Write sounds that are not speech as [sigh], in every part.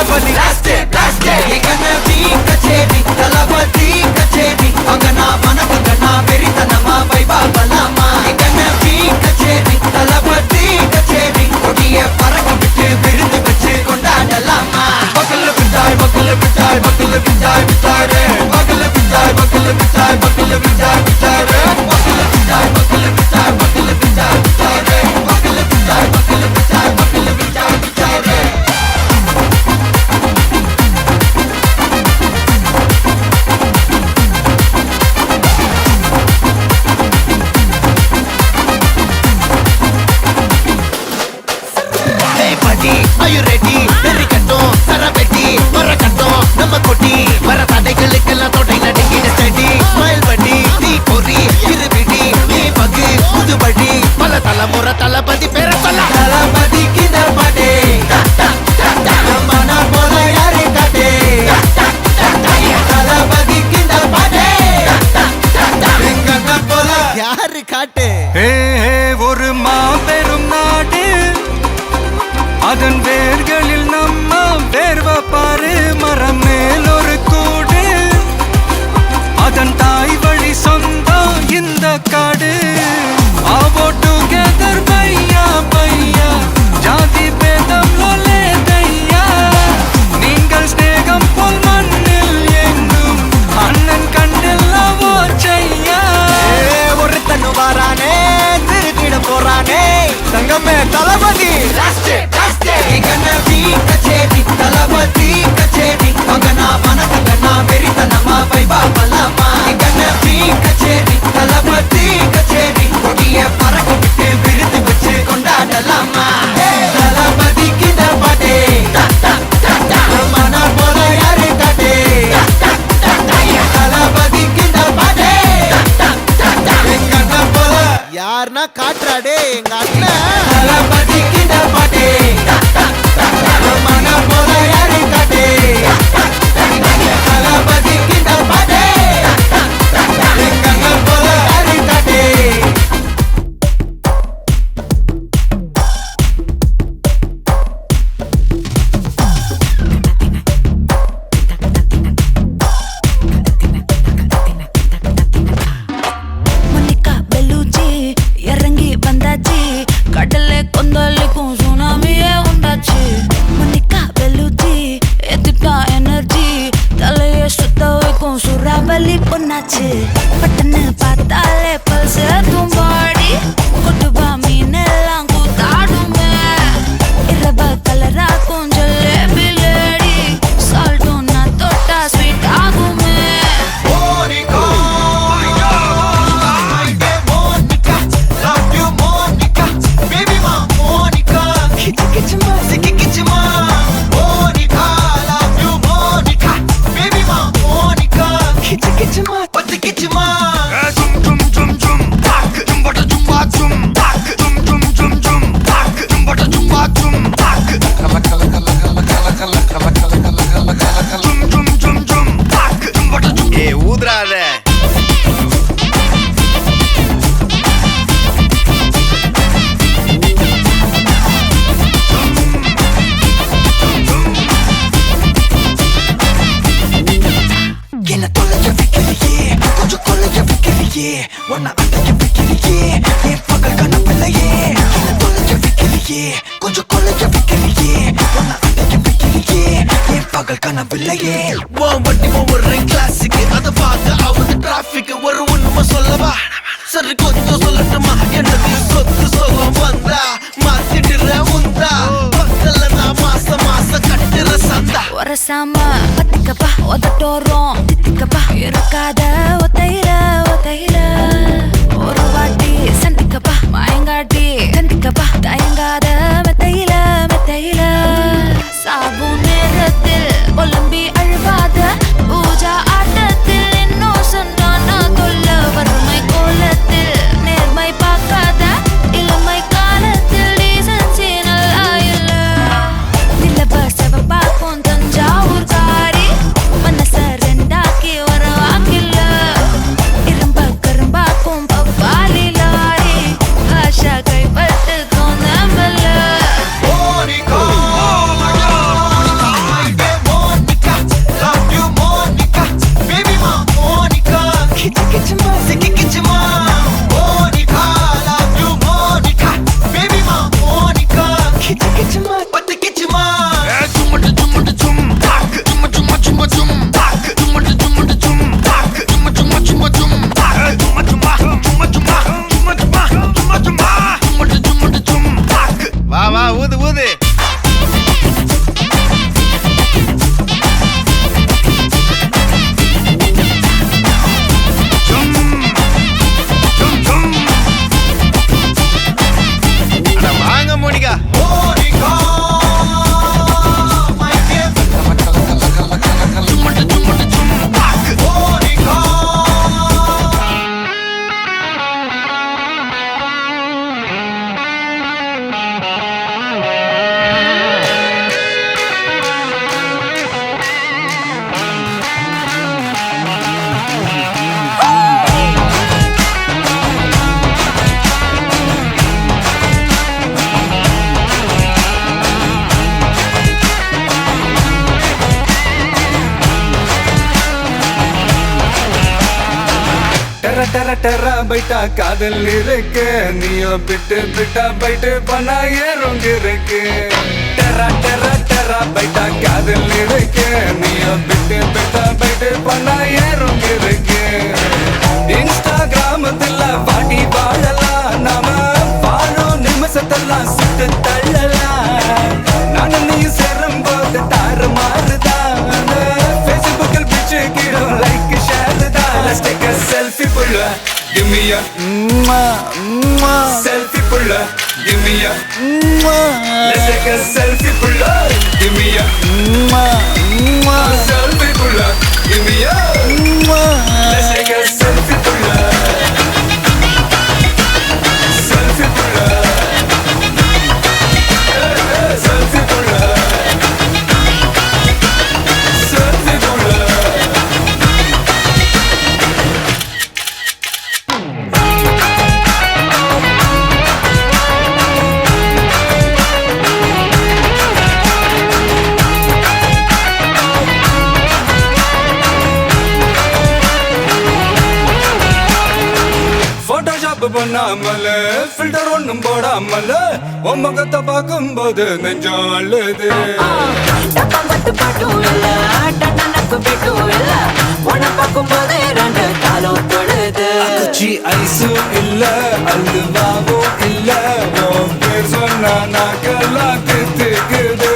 తలపతి రాస్తే ప్లాస్టే ఇక కచేరి తలపతి కచేరి అంగనా మనకు என்னாச்சு பட்டு கொஞ்சம் கொலைய வைக்கிறியே உன்னை அடைய வைக்கிறியே என் பகல் கனவில்லையே. உன் வண்டி ஒவ்வொரு கிளாஸுக்கு அதை பார்க்க ஆகுது டிராஃபிக் ஒரு ஒண்ணுமா சொல்லவா? சரி கொஞ்சம் சொல்லட்டுமா? என்னது சொத்து சொகம் வந்தா? மாத்திடுற உந்தா? பக்கத்துல நான் மாசம் மாசம் கட்டுற சந்தா. ஒரசாம பத்துக்கப்பா. ஒதட்டோரம் தித்துக்கப்பா இருக்காத ஒத்தையில ஒத்தையில. கண்டுக்கப்பா மயங்காட்டி. கண்டுக்கப்பா தயங்காத மெத்தையில மெத்தையில. சாகும் நேரத்தில் ஒலம்பி அழுவாத டெர டெர டெர பைட்டா காதல் இருக்கு. நீயோ பிட்டு பிட்டா பைட்டு பண்ணா ஏறும் இருக்கு. டெர டெர டெர பைட்டா காதல் இருக்கு. நீயோ பிட்டு பிட்டா பைட்டு பண்ணா ஏறும் இருக்கு. இன்ஸ்டாகிராமத்துல பாட்டி வாழலாம் நாம. வாழும் நிமிஷத்தெல்லாம் சுட்டு தள்ள give me a Selfie pull up, give me a Let's take a selfie Photoshop பண்ணாமல filter ஒண்ணும் போடாமல உன் முகத்தை பார்க்கும்போது நெஞ்சம் அழுது பாட்டும் இல்ல, அல்வாவும் இல்ல. பேர் சொன்னா நாக்கெல்லாம் தித்துக்குது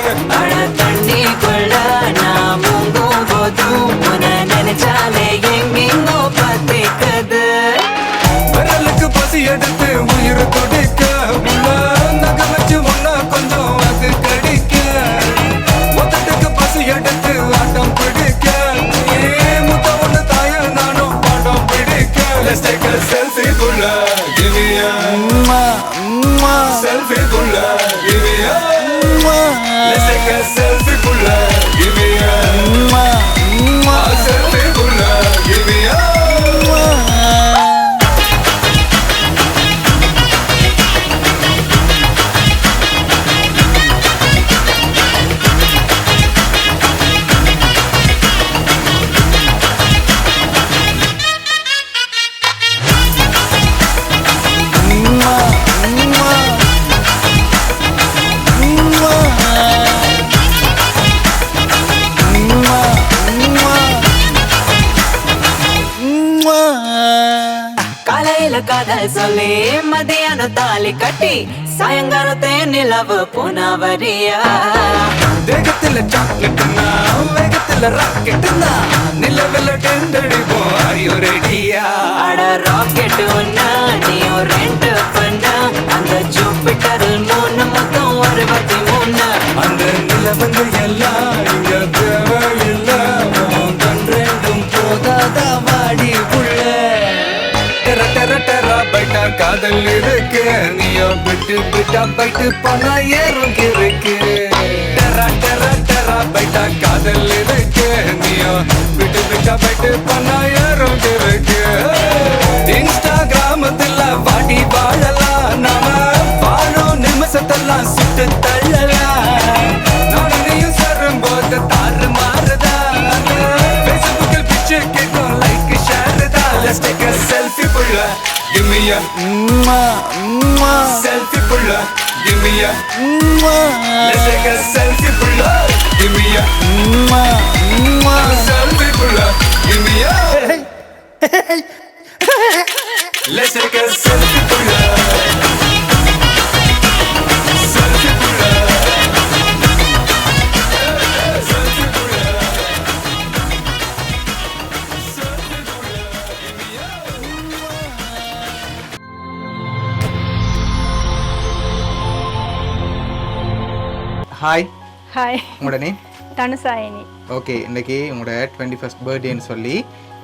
selfie புள்ள Give me a Let's காதல் சொல்லி மதியானம் தாலி கட்டி சாயங்காலத்தே நிலவு புனவரியா. தேகத்துல சாக்லேட்னா வேகத்துல ராக்கெட்னா நிலவில் டெண்டடிப்போம் ஐயோ ரெடியா அட ராக்கெட் ஒண்ணா நீயும் ரெண்டு பண்ணா. அந்த ஜூபிட்டரில் மூணு மொத்தம் அறுபத்தி மூணு. அந்த நிலவங்க எல்லாம் இங்க தேவையில்லை ரெண்டும் போதாதா காதல் இருக்கு நீயோ விட்டு விட்டா பைட்டு பண்ணா ஏறும் இருக்கு டெரா டெர டெரா பைட்டா காதல் இருக்கு நீயோ விட்டு விட்டா பைட்டு பண்ணா ஏறும் இருக்கு இன்ஸ்டாகிராமத்துல வாடி வாழலாம் நாம வாழும் நிமிஷத்தெல்லாம் சுட்டு தள்ளலாம் நானும் நீயும் போது தாறு மாறுதா? ஃபேஸ்புக்கில் பிச்சு கேட்கும் லைக் ஷேர் தான் Let's take a selfie புள்ள. Give me a selfie புள்ள Give me a Let's take a selfie புள்ள Give me a selfie புள்ள Give me a Let's take a selfie புள்ள Selfie ஹாய் ஹாய் உங்களோட name Dhanusayini okay இன்னைக்கு உங்களோட twenty first பர்த்டேன்னு சொல்லி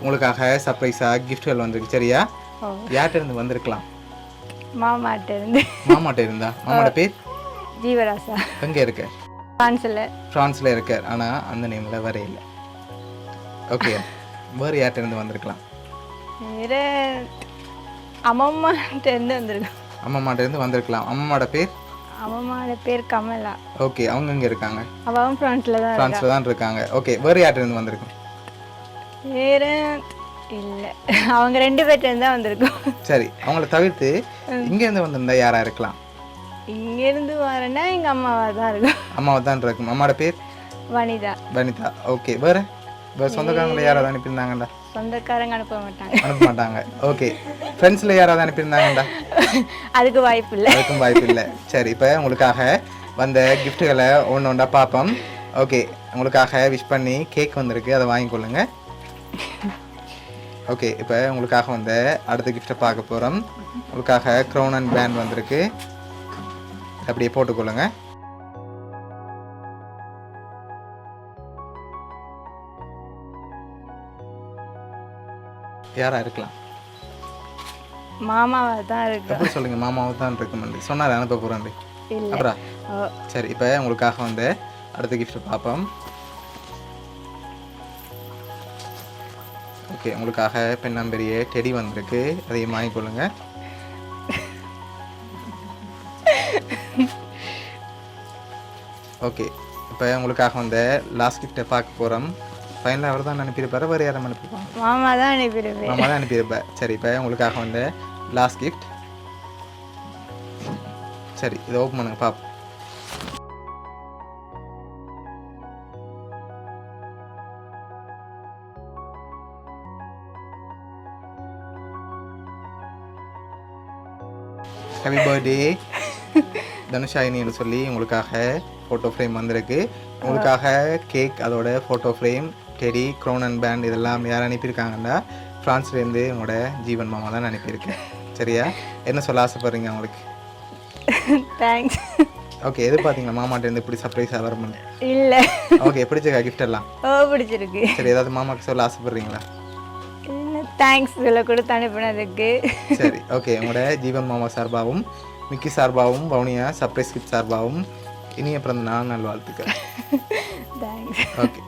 உங்களுக்காக சர்ப்ரைஸாக கிஃப்ட்கள் வந்திருக்கு சரியா? யார்கிட்ட இருந்து வந்திருக்கலாம்? மாமாட்ட இருந்து மாமாட்ட இருந்தா மாமாட பேர்? ஜீவராசா. எங்கே இருக்க? ஃப்ரான்ஸில் ஃப்ரான்ஸில் இருக்கார் ஆனால் அந்த நேமில் வர இல்லை. ஓகே வேறு யார்கிட்ட இருந்து வந்திருக்கலாம்? வேறு அம்மம்மாட்ட இருந்து வந்திருக்கோம். அம்மாமாட்ட இருந்து வந்திருக்கலாம். அம்மாவோட பேர்? அம்மம்மாவோட பேர் கமலா. ஓகே அவங்க எங்கே இருக்காங்க? அவவும் ஃப்ரான்ஸில் தான் இருக்கா ஃப்ரான்ஸில் தான் இருக்காங்க. ஓகே வேறு யார்கிட்ட இருந்து வந்திருக்கோம்? வேறு இல்லை. அவங்க ரெண்டு பேர்ட்டு தான் வந்திருக்கோம். சரி அவங்கள தவிர்த்து இங்கேருந்து வந்திருந்தா யாரா இருக்கலாம்? இங்கேருந்து வரேன்னா எங்கள் அம்மாவாக தான் இருக்கும். அம்மாவை தான் இருக்கும். அம்மாவோட பேர்? வனிதா. வனிதா. ஓகே வேற? வேற சொந்தக்காரங்களை யாராவது அனுப்பியிருந்தாங்கடா? சொந்தக்காரங்க அனுப்ப மாட்டாங்க. அனுப்ப மாட்டாங்க ஓகே. ஃப்ரெண்ட்ஸில் யாராவது அனுப்பியிருந்தாங்கடா? அதுக்கு வாய்ப்பு இல்லை. அதுக்கும் வாய்ப்பு இல்லை. சரி இப்போ உங்களுக்காக வந்த கிஃப்ட்டுகளை ஒன்று ஒன்றா பார்ப்போம் ஓகே உங்களுக்காக விஷ் பண்ணி கேக் வந்திருக்கு. அதை வாங்கிக்கொள்ளுங்க ஓகே இப்போ உங்களுக்காக வந்த அடுத்த கிஃப்ட்டை பார்க்க போகிறோம் உங்களுக்காக க்ரௌன் அண்ட் பேண்ட் வந்திருக்கு. அப்படியே போட்டுக்கொள்ளுங்க யாரா இருக்கலாம்? மாமாவாக தான் இருக்கும் எப்படி சொல்லுங்க மாமாவை தான் இருக்குமெண்டு சொன்னார் அனுப்ப போகிறேன் அப்புறம் சரி இப்போ உங்களுக்காக வந்து அடுத்த gift பார்ப்போம். ஓகே உங்களுக்காக பெண்ணாம்பெரிய டெடி வந்திருக்கு. அதையும் வாங்கிக்கொள்ளுங்க ஓகே இப்போ உங்களுக்காக வந்து லாஸ்ட் கிஃப்ட்டை பார்க்க போகிறோம் ஃபைனலாக அவர் தான் அனுப்பியிருப்பாரு வேறு யாரும் அனுப்பியிருப்பாங்க? மாமா தான் அனுப்பிடுவேன் மாமா தான் அனுப்பியிருப்பேன் சரி இப்போ உங்களுக்காக வந்து லாஸ்ட் கிஃப்ட் சரி இதை ஓப்பன் பண்ணுங்க பாப்போம். ஹாப்பி பர்த்டே தனுஷாயினின்னு சொல்லி உங்களுக்காக ஃபோட்டோ ஃப்ரேம் வந்திருக்கு. உங்களுக்காக கேக் அதோட photo frame teddy crown and band இதெல்லாம் யார் அனுப்பியிருக்காங்கன்னா ஃப்ரான்ஸ்லேருந்து உங்களோட ஜீவன் மாமா தான் அனுப்பியிருக்கேன். சரியா? என்ன சொல்ல ஆசைப்படுறீங்க உங்களுக்கு தேங்க்ஸ் ஓகே எது பார்த்தீங்களா மாமாட்டேருந்து இப்படி சர்ப்ரைஸாக வரமுன்னு இல்லை. ஓகே பிடிச்ச கிஃப்ட் எல்லாம்? ஓ பிடிச்சிருக்கு. சரி ஏதாவது மாமாக்கு சொல்ல ஆசைப்படுறீங்களா? இல்லை தேங்க்ஸ் இதில் கொடுத்து அனுப்பினதுக்கு. சரி ஓகே உங்களோட ஜீவன் மாமா சார்பாகவும் மிக்கி சார்பாகவும் வவுனியா சர்ப்ரைஸ் கிஃப்ட் சார்பாகவும் இனிய பிறந்த நாள் நல்வாழ்த்துக்கள். [laughs] Thanks okay